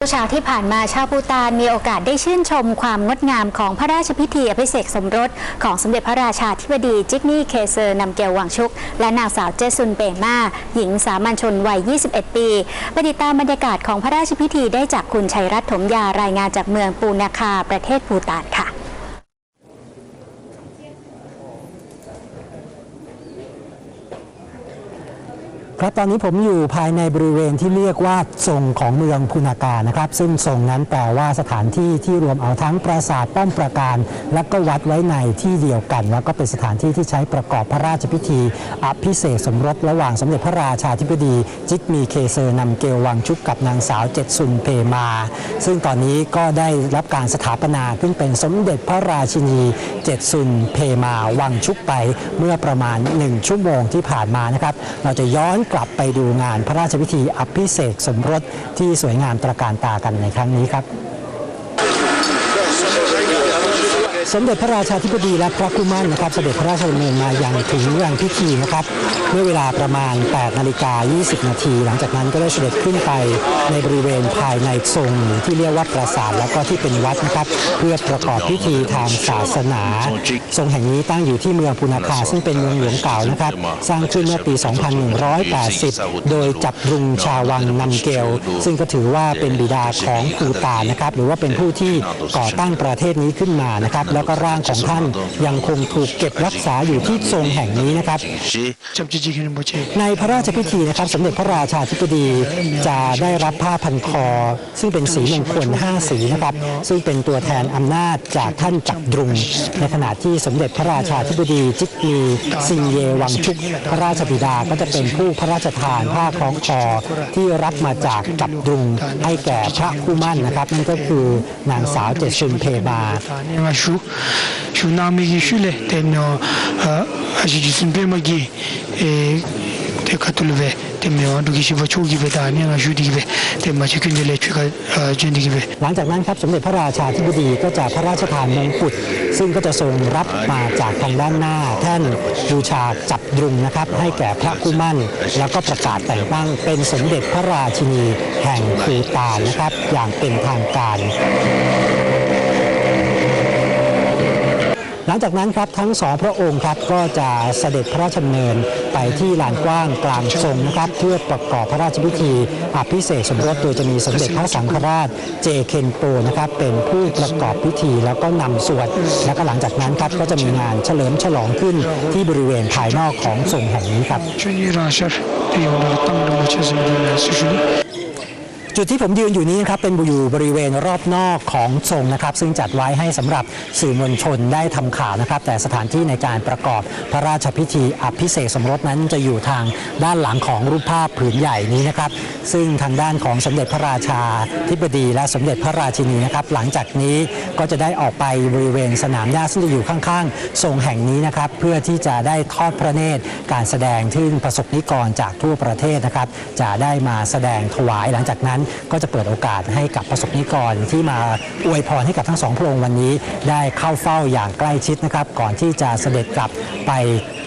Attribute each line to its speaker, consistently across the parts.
Speaker 1: เช้าที่ผ่านมาชาวพูตานมีโอกาสได้ชื่นชมความงดงามของพระราชพิธีอภิเษกสมรส ของสมเด็จพระราชาธิบดีจิกนี่เคเซอร์นำเกลวังชุก และนางสาวเจสุนเปมาหญิงสามัญชนวัย 21 ปีไปติดตามบรรยากาศของพระราชพิธีได้จากคุณชัยรัตน์ถมยารายงานจากเมืองปูนาคาประเทศพูตานค่ะ
Speaker 2: ครับตอนนี้ผมอยู่ภายในบริเวณที่เรียกว่าทรงของเมืองพูนากานะครับ ซึ่งทรงนั้นแปลว่าสถานที่ที่รวมเอาทั้งปราสาทป้อมปราการ และก็วัดไว้ในที่เดียวกัน แล้วก็เป็นสถานที่ที่ใช้ประกอบพระราชพิธีอภิเษกสมรสระหว่างสมเด็จพระราชาธิบดี จิกมีเคเซอร์นำเกลวังชุกกับนางสาวเจ็ดซุนเพมา ซึ่งตอนนี้ก็ได้รับการสถาปนาขึ้นเป็นสมเด็จพระราชินีเจ็ดซุนเพมาวังชุกไปเมื่อประมาณ 1 ชั่วโมงที่ผ่านมานะครับเราจะย้อนกลับไปดูงานพระราชพิธีอภิเษกสมรสที่สวยงามตระการตากันในครั้งนี้ครับ สมเด็จพระราชาธิบดีและพระกุมั่นนะครับเสด็จพระราชดำเนินมาอยังถึงยังพิธีนะครับเมื่อเวลาประมาณ 8 นาฬิกา 20 นาที หลังจากนั้นก็ได้เสด็จขึ้นไปในบริเวณภายในทรงที่เรียกว่าปราสาทแล้วก็ที่เป็นวัดนะครับ เพื่อประกอบพิธีทางศาสนา ทรงแห่งนี้ตั้งอยู่ที่เมืองปุนาคาซึ่งเป็นเมืองหลวงเก่านะครับ สร้างขึ้นเมื่อปี 2180 โดยจับรุงชาววังนำเกล ซึ่งก็ถือว่าเป็นบิดาของปูตานนะครับหรือว่าเป็นผู้ที่ก่อตั้งประเทศนี้ขึ้นมานะครับแล้วก็ร่างของท่านยังคงถูกเก็บรักษาอยู่ที่ทรงแห่งนี้นะครับ ในพระราชพิธีนะครับสมเด็จพระราชาธิบดีจะได้รับผ้าพันคอ ซึ่งเป็นสีมงคล5สีนะครับ ซึ่งเป็นตัวแทนอำนาจจากท่านจักรุง ในขณะที่สมเด็จพระราชาธิบดีจิตมีซิงเยวังชุก พระราชบิดาก็จะเป็นผู้พระราชทานผ้าคล้องคอที่รับมาจากจับดุงให้แก่พระคู่มั่นนะครับ นั่นก็คือนางสาวเจสุนเพบา
Speaker 3: 슈, 슈 남이기 슈레 때문에 아시지 순배막이 에 대카툴베 때문에 누기 시버 초기베다 내가 슈디기베 때문에 지킨들레 취가 준디기베
Speaker 2: หลังจากนั้นครับสมเด็จพระราชาธิบดีก็จะพระราชทานมงกุฎซึ่งก็จะทรงรับมาจากทางด้านหน้า แท่นบูชาจับดรุงนะครับ ให้แก่พระกุมั่น แล้วก็ประกาศแต่งตั้งเป็นสมเด็จพระราชินีแห่งภูตานนะครับ อย่างเป็นทางการ หลังจากนั้นครับทั้งสองพระองค์ครับก็จะเสด็จพระราชดำเนินไปที่ลานกว้างกลางทรงนะครับเพื่อประกอบพระราชพิธีอภิเษกสมรสโดยจะมีสมเด็จพระสังฆราชเจเคนโปนะครับเป็นผู้ประกอบพิธีแล้วก็นำสวดแล้วก็หลังจากนั้นครับก็จะมีงานเฉลิมฉลองขึ้นที่บริเวณภายนอกของทรงแห่งนี้ครับ จุดที่ผมยืนอยู่นี้นะครับเป็นอยู่บริเวณรอบนอกของทรงนะครับ ซึ่งจัดไว้ให้สำหรับสื่อมวลชนได้ทำข่าวนะครับ แต่สถานที่ในการประกอบพระราชพิธีอภิเษกสมรสนั้นจะอยู่ทางด้านหลังของรูปภาพผืนใหญ่นี้นะครับ ซึ่งทางด้านของสมเด็จพระราชาธิบดีและสมเด็จพระราชินีนะครับ หลังจากนี้ก็จะได้ออกไปบริเวณสนามหญ้าซึ่งจะอยู่ข้างๆทรงแห่งนี้นะครับ เพื่อที่จะได้ทอดพระเนตรการแสดงที่ประสบนิกรจากทั่วประเทศนะครับจะได้มาแสดงถวายหลังจากนั้นก็จะเปิดโอกาสให้กับประสบนิกรที่มาอวยพรให้กับทั้งสองพระองค์วันนี้ ได้เข้าเฝ้าอย่างใกล้ชิดนะครับ ก่อนที่จะเสด็จกลับไป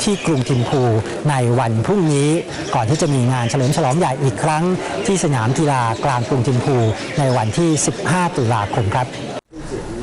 Speaker 2: ที่กรุงทิมพูในวันพรุ่งนี้ ก่อนที่จะมีงานเฉลิมฉลองใหญ่อีกครั้ง ที่สนามกีฬากลางกรุงทิมพู ในวันที่ 15 ตุลาคมครับ